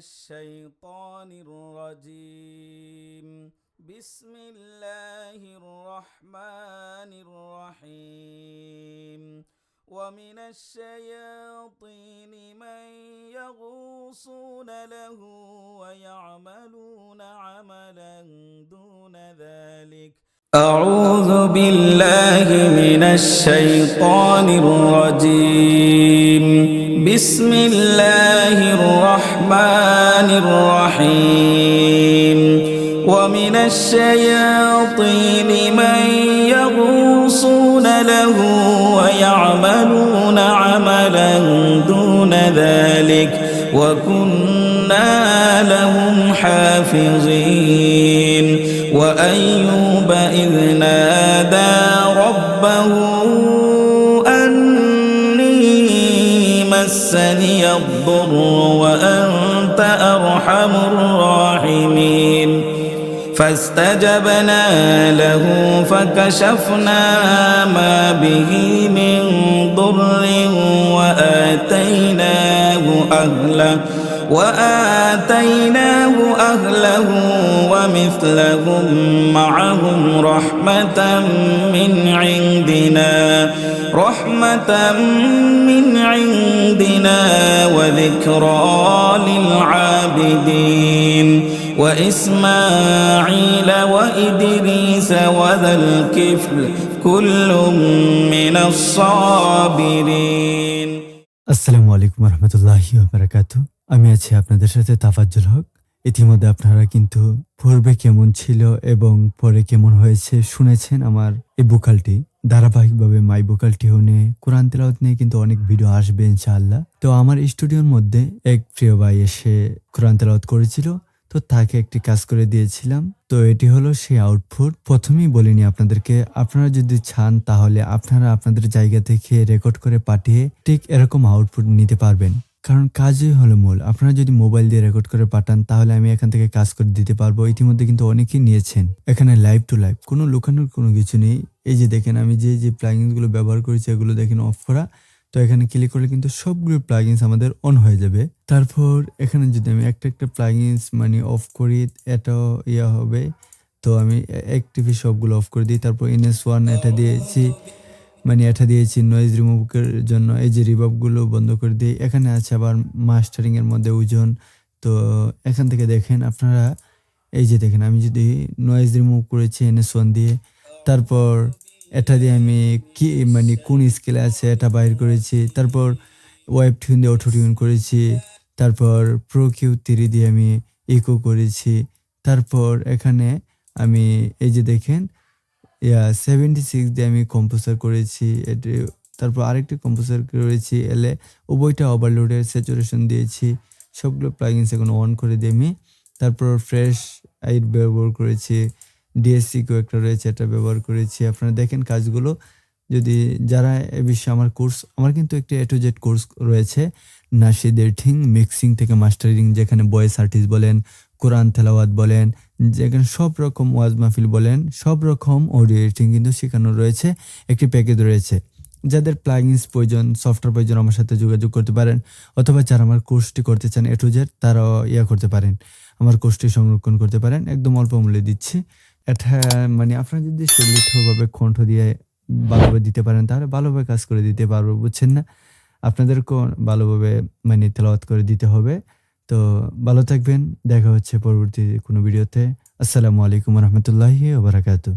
الشيطان الرجيم. بسم الله الرحمن الرحيم. ومن الشياطين من يغوصون له ويعملون عملا دون ذلك. أعوذ بالله من الشيطان الرجيم. بسم الله الرحمن الرحيم. ومن الشياطين من يغوصون له ويعملون عملا دون ذلك. وكنا لهم حافظين. وأيوب إذ نادى ربه مسني الضر وأنت أرحم الراحمين. فاستجبنا له فكشفنا ما به من ضر وآتيناه أهله وآتيناه أهله ومثلهم معهم رحمة من عندنا. رحمة من عندنا وذكرى للعابدين وإسماعيل وإدريس وذا الكفل كل من الصابرين আসসালামু আলাইকুম রহমতুল্লাহি বারাকাতু আমি আছি আপনাদের সাথে তাফাজ্জুল হক ইতিমধ্যে আপনারা কিন্তু পূর্বে কেমন ছিল এবং পরে কেমন হয়েছে শুনেছেন আমার এই বুকালটি ধারাবাহিকভাবে মাই বুকালটিও নিয়ে কোরআন তেলাওয়াত নিয়ে কিন্তু অনেক ভিডিও আসবে ইনশাআল্লাহ। তো আমার স্টুডিওর মধ্যে এক প্রিয় ভাই এসে কোরআন তেলাওয়াত করেছিল, তো তাকে একটি কাজ করে দিয়েছিলাম। তো এটি হলো সেই আউটপুট। প্রথমেই বলিনি আপনাদেরকে, আপনারা যদি চান তাহলে আপনারা আপনাদের জায়গা থেকে রেকর্ড করে পাঠিয়ে ঠিক এরকম আউটপুট নিতে পারবেন। কারণ কাজই হলো মূল। আপনারা যদি মোবাইল দিয়ে রেকর্ড করে পাঠান, তাহলে আমি এখান থেকে কাজ করে দিতে পারব। ইতিমধ্যে কিন্তু অনেকেই নিয়েছেন। এখানে লাইভ টু লাইভ, কোনো লুকানোর কোনো কিছু নেই। এই যে দেখেন, আমি যে যে প্লাগিনসগুলো ব্যবহার করেছি, এগুলো দেখেন অফ করা। তো এখানে ক্লিক করলে কিন্তু সবগুলো প্লাগিনস আমাদের অন হয়ে যাবে। তারপর এখানে যদি আমি একটা একটা প্লাগিনস মানে অফ করি এটাও ইয়া হবে। তো আমি অ্যাক্টিভি সবগুলো অফ করে দিই। তারপর এনএস ওয়ান এটা দিয়েছি। মানে এটা দিয়েছি নয়েজ রিমুভের জন্য। এই যে রিভাবগুলো বন্ধ করে দিই। এখানে আছে আবার মাস্টারিংয়ের মধ্যে ওজন। তো এখান থেকে দেখেন আপনারা, এই যে দেখেন, আমি যদি নয়েজ রিমুভ করেছি এনএস ওয়ান দিয়ে তারপর এটা দিয়ে আমি কি মানে কোন স্কেলে আছে এটা বাইর করেছি, তারপর ওয়েব টিউন দিয়ে অটো টিউন করেছি, তারপর প্রো কিউ থ্রি দিয়ে আমি ইকো করেছি, তারপর এখানে আমি এই যে দেখেন, ইয়া সেভেন্টি সিক্স দিয়ে আমি কম্পোজার করেছি, এটি তারপর আরেকটি কম্পোজার করেছি, এলে উভয়টা ওভারলোডের স্যাচুরেশন দিয়েছি, সবগুলো প্লাগিনস এখন অন করে দিয়ে আমি তারপর ফ্রেশ আইট ব্যবহার করেছি ডিএসসি কেউ একটা রয়েছে এটা ব্যবহার করেছি। আপনারা দেখেন কাজগুলো। যদি যারা এ বিষয়ে আমার কোর্স, আমার কিন্তু একটি এ টু জেড কোর্স রয়েছে নাশিদ এডিটিং মিক্সিং থেকে মাস্টারিং, যেখানে বয়েস আর্টিস্ট বলেন, কোরআন তেলাওয়াত বলেন, যেখানে সব রকম ওয়াজ মাহফিল বলেন, সব রকম অডিও এডিটিং কিন্তু শেখানো রয়েছে, একটি প্যাকেজ রয়েছে। যাদের প্লাগিনস প্রয়োজন সফটওয়্যার প্রয়োজন, আমার সাথে যোগাযোগ করতে পারেন, অথবা যারা আমার কোর্সটি করতে চান এ টু জেড তারাও ইয়া করতে পারেন। আমার কোর্সটি সংরক্ষণ করতে পারেন। একদম অল্প মূল্যে দিচ্ছি। মানে আপনারা যদি সুলিতভাবে কণ্ঠ দিয়ে ভালোভাবে দিতে পারেন, তাহলে ভালোভাবে কাজ করে দিতে পারব, বুঝছেন না? আপনাদেরকেও ভালোভাবে মানে তেলাওয়াত করে দিতে হবে। তো ভালো থাকবেন, দেখা হচ্ছে পরবর্তী কোনো ভিডিওতে। আসসালামু আলাইকুম রহমতুল্লাহি বারাকাতু